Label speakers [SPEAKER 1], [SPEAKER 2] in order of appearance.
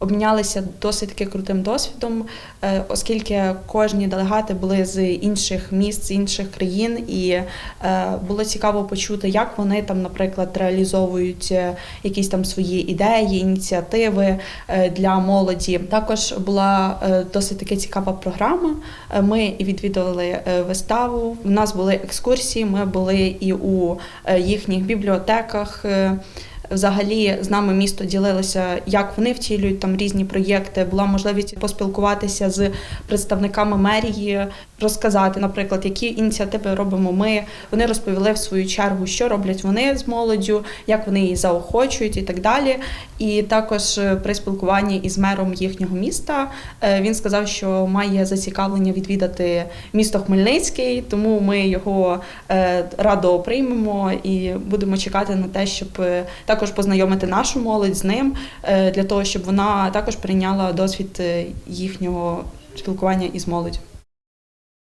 [SPEAKER 1] Обмінялися досить таки крутим досвідом, е, оскільки кожні делегати були з інших міст, з інших країн, і е, було цікаво почути, як вони там, наприклад, реалізовують е, якісь там свої ідеї, ініціативи для молоді. Також була досить таки цікава програма. Ми відвідували виставу. У нас були екскурсії. Ми були і у їхніх бібліотеках. Взагалі з нами місто ділилося, як вони втілюють там різні проєкти. Була можливість поспілкуватися з представниками мерії, розказати, наприклад, які ініціативи робимо ми. Вони розповіли в свою чергу, що роблять вони з молоддю, як вони її заохочують і так далі. І також е, при спілкуванні із мером їхнього міста е, він сказав, що має зацікавлення відвідати місто Хмельницький, тому ми його е, радо приймемо і будемо чекати на те, щоб е, також познайомити нашу молодь з ним, е, для того, щоб вона також прийняла досвід е, їхнього спілкування із молоддю.